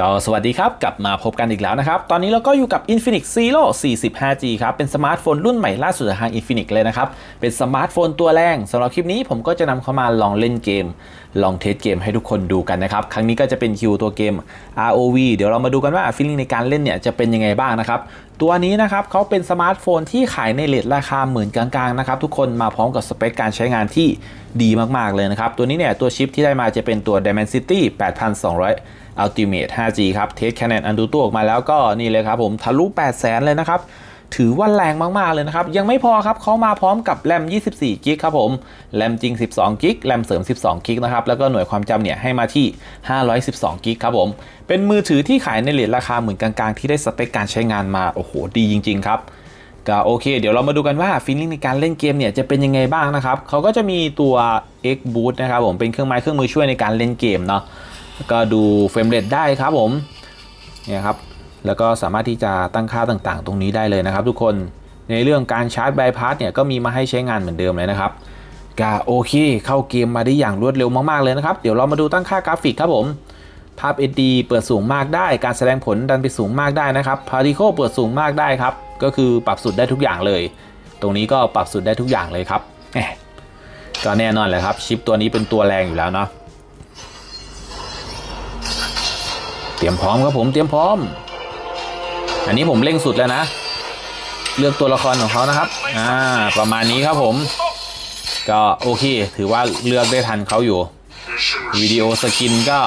ก็สวัสดีครับ กลับมาพบกันอีกแล้วนะครับ ตอนนี้เราก็อยู่กับ Infinix Zero 45G ครับ เป็นสมาร์ทโฟนรุ่นใหม่ล่าสุดจากทาง Infinix เลยนะครับ เป็นสมาร์ทโฟนตัวแรงสำหรับคลิปนี้ผมก็จะนำเข้ามาลองเล่นเกม ลองเทสเกมให้ทุกคนดูกันนะครับ ครั้งนี้ก็จะเป็นคิวตัวเกม ROV เดี๋ยวเรามาดูกันว่าฟีลลิ่งในการเล่นเนี่ยจะเป็นยังไงบ้างนะครับตัวนี้นะครับเขาเป็นสมาร์ทโฟนที่ขายในเลทราคาหมื่นกลางๆนะครับทุกคนมาพร้อมกับสเปคการใช้งานที่ดีมากๆเลยนะครับตัวนี้เนี่ยตัวชิปที่ได้มาจะเป็นตัว Dimensity 8200 Ultimate 5G ครับเทสคะแนนอันดูตัวออกมาแล้วก็นี่เลยครับผมทะลุ 8 0 0 0 0 0เลยนะครับ ถือว่าแรงมาก ๆ เลยนะครับ ยังไม่พอครับเขามาพร้อมกับแรม 24 กิกครับผมแรมจริง 12 กิกแรมเสริม 12 กิกนะครับ แล้วก็หน่วยความจำเนี่ยให้มาที่ 512 กิกครับผม เป็นมือถือที่ขายในเลทราคาเหมือนกลางๆ ที่ได้สเปคการใช้งานมาโอ้โหดีจริง ๆ ครับก็โอเค เดี๋ยวเรามาดูกันว่าฟีลลิ่งในการเล่นเกมเนี่ยจะเป็นยังไงบ้างนะครับเขาก็จะมีตัว X Boot นะครับผมเป็นเครื่องไม้เครื่องมือช่วยในการเล่นเกมเนาะ ก็ดูเฟรมเรทได้ครับผมเนี่ยครับแล้วก็สามารถที่จะตั้งค่าต่างๆ ตรงนี้ได้เลยนะครับ ทุกคนในเรื่องการชาร์จไบพาสเนี่ยก็มีมาให้ใช้งานเหมือนเดิมเลยนะครับก็โอเค เข้าเกมมาได้อย่างรวดเร็วมากๆเลยนะครับ เดี๋ยวเรามาดูตั้งค่ากราฟิกครับผมภาพ SD เปิดสูงมากได้ การแสดงผลดันไปสูงมากได้นะครับ Particle เปิดสูงมากได้ครับ ก็คือปรับสุดได้ทุกอย่างเลย ตรงนี้ก็ปรับสุดได้ทุกอย่างเลยครับแหมก็แน่นอนแหละครับชิปตัวนี้เป็นตัวแรงอยู่แล้วเนาะ เตรียมพร้อมครับผมเตรียมพร้อม อันนี้ผมเร่งสุดแล้วนะ เลือกตัวละครของเขานะครับ อ่า ประมาณนี้ครับผม ก็โอเค ถือว่าเลือกได้ทันเขาอยู่ วิดีโอสกินก็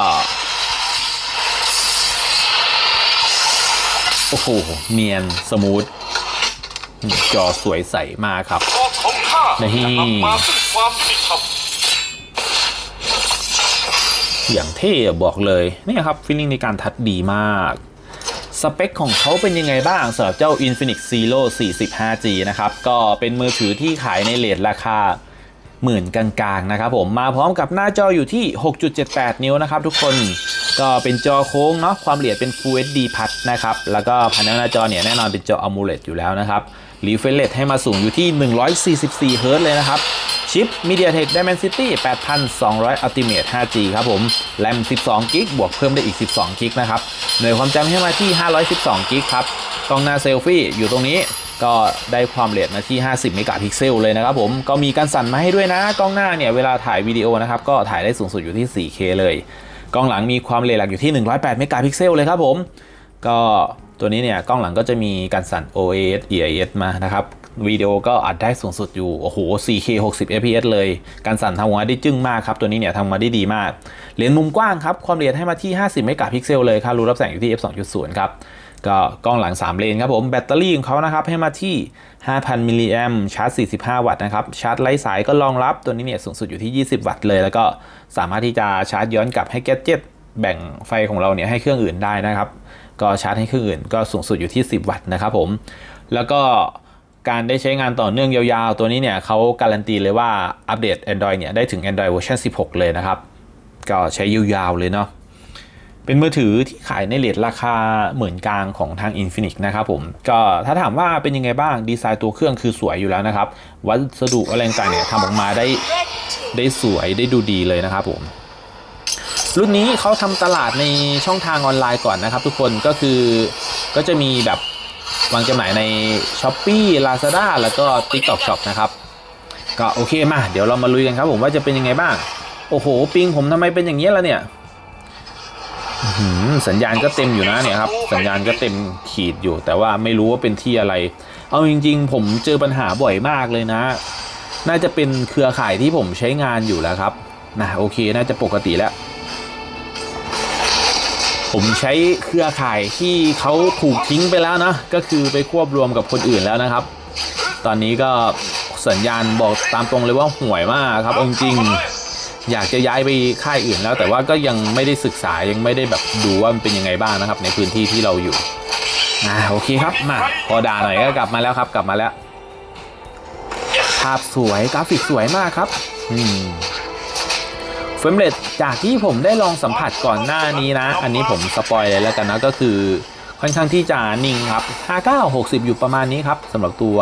โอ้โห เนียน สมูท จอสวยใสมากครับคอของข้านี่ จะนำมาซึ่งความยุติธรรม อย่างเท่บอกเลยนี่ครับฟีลลิ่งในการทัดดีมากสเปคของเขาเป็นยังไงบ้างสำหรับเจ้า Infinix Zero 45G นะครับ ก็เป็นมือถือที่ขายในเลทราคาหมื่นกลางๆนะครับผมมาพร้อมกับหน้าจออยู่ที่ 6.78 นิ้วนะครับทุกคนก็เป็นจอโค้งเนาะความละเอียดเป็น Full HD พัดนะครับ แล้วก็พานัลหน้าจอเนี่ยแน่นอนเป็นจอ AMOLED อยู่แล้วนะครับรีเฟรชเรทให้มาสูงอยู่ที่ 144 Hz เลยนะครับ ชิป MediaTek Dimensity 8200 Ultimate 5G ครับผม แรม 12 g b บวกเพิ่มได้อีก 12 g b นะครับ หน่วยความจำให้มาที่ 512 g b ครับ กล้องหน้าเซลฟี่อยู่ตรงนี้ก็ได้ความเร็วมาที่ 50 เมกะพิกเซลเลยนะครับผม ก็มีการสั่นมาให้ด้วยนะ กล้องหน้าเนี่ย เวลาถ่ายวิดีโอนะครับ ก็ถ่ายได้สูงสุดอยู่ที่ 4K เลย กล้องหลังมีความเร็วหลักอยู่ที่ 108 เมกะพิกเซลเลยครับผม ก็ตัวนี้เนี่ย กล้องหลังก็จะมีการสั่น OIS EIS มานะครับ วิดีโอก็อัดได้สูงสุดอยู่ โอ้โห 4K 60 fps เลย การสั่นทำออกมาได้จึ้งมากครับ ตัวนี้เนี่ยทำมาได้ดีมาก เลนส์มุมกว้างครับ ความละเอียดให้มาที่ 50 เมกะพิกเซลเลยค่ารูรับแสงอยู่ที่ f 2.0 ครับ ก็กล้องหลัง 3 เลนครับผม แบตเตอรี่ของเขานะครับ ให้มาที่ 5,000 มิลลิแอมชาร์จ 45 วัตต์นะครับ ชาร์จไร้สายก็รองรับ ตัวนี้เนี่ยสูงสุดอยู่ที่ 20 วัตต์เลย แล้วก็สามารถที่จะชาร์จย้อนกลับให้แกจเจ็ตแบ่งไฟของเราเนี่ยให้เครื่องอื่นได้นะครับ ก็ชาร์จให้เครื่องอื่นก็สูงสุดอยู่ที่ 10 วัตต์นะครับผม แล้วก็ การได้ใช้งานต่อเนื่องยาวๆ ตัวนี้เนี่ยเขาการันตีเลยว่าอัปเดต Android เนี่ยได้ถึง Android เวอร์ชัน16 เลยนะครับ ก็ใช้ยาวๆเลยเนาะเป็นมือถือที่ขายในเลทราคาเหมือนกลางของทาง Infinix นะครับผม ก็ถ้าถามว่าเป็นยังไงบ้างดีไซน์ตัวเครื่องคือสวยอยู่แล้วนะครับ วัสดุอะไรต่างเนี่ยทำออกมาได้ได้สวยได้ดูดีเลยนะครับผมรุ่นนี้เขาทำตลาดในช่องทางออนไลน์ก่อนนะครับ ทุกคนก็คือก็จะมีแบบ วางจำหน่ายใน s h อ p e e Lazada แล้วก็ TikTok Shop นะครับก็โอเคมา เดี๋ยวเรามาลุยกันครับผมว่าจะเป็นยังไงบ้าง โอ้โห ปิงผมทำไมเป็นอย่างนี้ยล่ะเนี่ยสัญญาณก็เต็มอยู่นะเนี่ยครับ สัญญาณก็เต็มขีดอยู่ แต่ว่าไม่รู้ว่าเป็นที่อะไร เอาจริง ๆ ผมเจอปัญหาบ่อยมากเลยนะ น่าจะเป็นเครือข่ายที่ผมใช้งานอยู่แล้วครับนะโอเค น่าจะปกติแล้ว ผมใช้เครือข่ายที่เขาถูกทิ้งไปแล้วนะ ก็คือไปควบรวมกับคนอื่นแล้วนะครับ ตอนนี้ก็สัญญาณบอกตามตรงเลยว่าห่วยมากครับอาจริง อยากจะย้ายไปค่ายอื่นแล้ว แต่ว่าก็ยังไม่ได้ศึกษายังไม่ได้แบบดูว่ามันเป็นยังไงบ้างนะครับ ในพื้นที่ที่เราอยู่อ่าโอเคครับมาพอด่าหน่อยก็กลับมาแล้วครับ กลับมาแล้ว ภาพสวยกราฟิกสวยมากครับ อืม เฟรมเรทจากที่ผมได้ลองสัมผัสก่อนหน้านี้นะ อันนี้ผมสปอยเลยแล้วกันนะก็คือค่อนข้างที่จะนิ่งครับ 59 60 อยู่ประมาณนี้ครับสำหรับตัว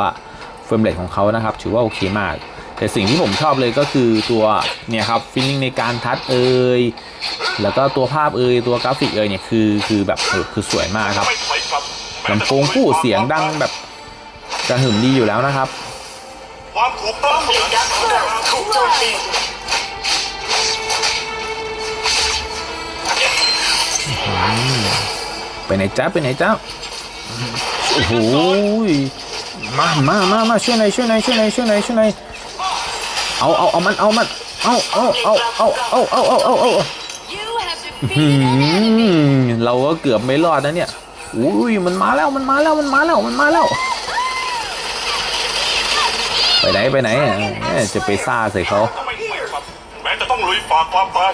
เฟรมเรทของเขานะครับ ถือว่าโอเคมาก แต่สิ่งที่ผมชอบเลยก็คือตัวเนี่ยครับฟิลลิ่งในการทัดเอยแล้วก็ตัวภาพเอยตัวกราฟิกเอยเนี่ยคือคือแบบคือสวยมากครับลำโพงคู่เสียงดังแบบกระหึ่มดีอยู่แล้วนะครับความถูกต้องถูกโจมตี ไปไหนจ้าไปไหนจ้าโอ้โหมามามามาช่วยหน่อยช่วยหน่อยช่วยหน่อยช่วยหน่อยช่วยหน่อยเอาเอาเอามันเอามันเอาเอาเอาเอาเอาเอาเอาเอาเอา You have อื defeated an enemy มเราก็เกือบไม่รอดนะเนี่ยอุ้ยมันมาแล้วมันมาแล้วมันมาแล้วมันมาแล้ว ไปไหนไปไหนอะเอ๊ะจะไปซ่าใส่เขาไม่ถอยกลับแม้จะต้องลุยฝ่าความตาย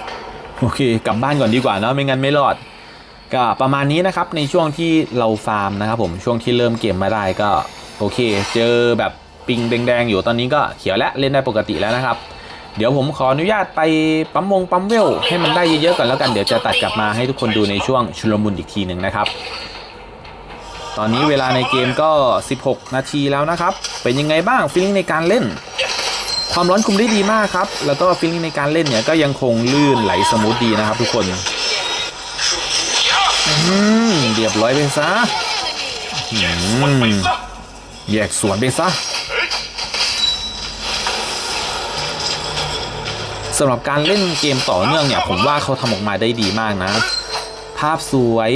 โอเค กลับบ้านก่อนดีกว่าเนอะไม่งั้นไม่รอด ก็ประมาณนี้นะครับในช่วงที่เราฟาร์มนะครับผมช่วงที่เริ่มเกมมาได้ก็โอเค เจอแบบปิงแดงๆอยู่ตอนนี้ก็เขียวแล้วเล่นได้ปกติแล้วนะครับ เดี๋ยวผมขออนุญาตไปปั๊มวงปั๊มเวลให้มันได้เยอะๆก่อนแล้วกันเดี๋ยวจะตัดกลับมาให้ทุกคนดูในช่วงชุลมุนอีกทีหนึ่งนะครับ ตอนนี้เวลาในเกมก็ 16 นาทีแล้วนะครับ เป็นยังไงบ้างฟีลลิ่งในการเล่น ความร้อนคุมได้ดีมากครับแล้วก็ฟีลลิ่งในการเล่นเนี่ยก็ยังคงลื่นไหลสมูทดีนะครับ ทุกคน เรียบร้อยไปซะอืมันไปมซะแยกส่วนไปซะสำหรับการเล่นเกมต่อเนื่องเนี่ย ผมว่าเขาทำออกมาได้ดีมากนะ ภาพสวย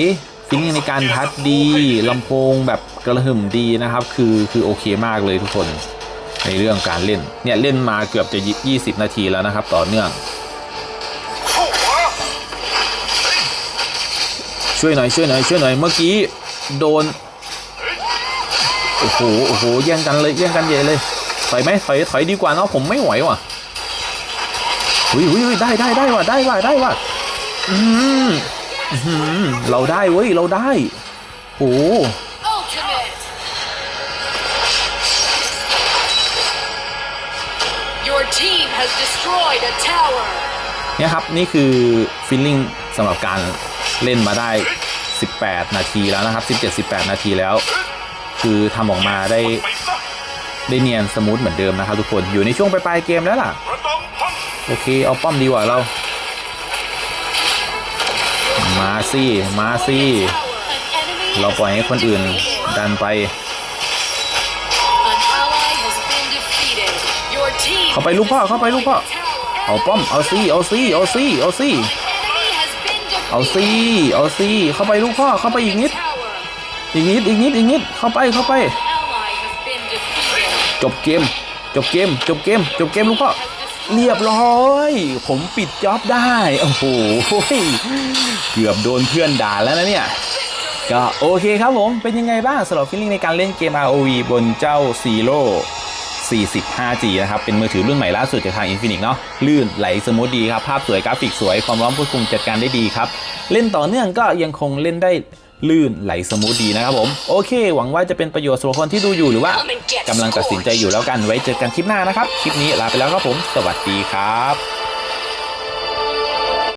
ฟิลลิ่งในการทัดดีลำโพงแบบกระหึ่มดีนะครับ คือคือโอเคมากเลยทุกคนในเรื่องการเล่น เนี่ย เล่นมาเกือบจะ 20 นาทีแล้วนะครับ ต่อเนื่อง ช่วยหน่อยช่วยหน่อยช่วยหน่อยเมื่อกี้โดนโอ้โหโอ้โหแย่งกันเลยแย่งกันใหญ่เลยถอยไหมถอยถอยดีกว่าเนาะผมไม่ไหวว่ะหุยหุยหุยได้ได้ได้ว่ะได้ว่ะได้ว่ะอืมอื้อหือเราได้เว้ยเราได้โอ้ ultimate Your team has destroyed a tower เนี่ยครับนี่คือฟีลลิ่งสำหรับการ เล่นมาได้ 18 นาทีแล้วนะครับ 17-18 นาทีแล้ว คือทำออกมาได้ได้เนียนสมูทเหมือนเดิมนะครับทุกคนอยู่ในช่วงปลายเกมแล้วล่ะ โอเค เอาป้อมดีกว่าเรา มาสิมาสิ An enemy เราปล่อยให้คนอื่นดันไป เข้าไปลูกพ่อเข้าไปลูกพ่อเอาป้อมเอาซี่เอาซี่เอาซี่เอาซี่ เอาซี่เอาซี่เข้าไปลูกพ่อเข้าไปอีกนิด อีกนิดอีกนิดอีกนิดเข้าไปเข้าไป จบเกม จบเกม จบเกม จบเกมลูกพ่อเรียบร้อย ผมปิดจ็อบได้ โอ้โหเกือบโดนเพื่อนด่าแล้วนะเนี่ย ก็โอเคครับผม เป็นยังไงบ้างสำหรับฟีลลิ่งในการเล่นเกม ROV บนเจ้าซีโร่ 40 5G นะครับ เป็นมือถือรุ่นใหม่ล่าสุดจากทาง Infinix เนาะลื่นไหลสมูทดีครับ ภาพสวยกราฟิกสวย ความร้อนควบคุมจัดการได้ดีครับ เล่นต่อเนื่องก็ยังคงเล่นได้ลื่นไหลสมูทดีนะครับผม โอเค หวังว่าจะเป็นประโยชน์สำหรับคนที่ดูอยู่หรือว่ากำลังตัดสินใจอยู่แล้วกันไว้เจอกันคลิปหน้านะครับ คลิปนี้ลาไปแล้วครับผม สวัสดีครับ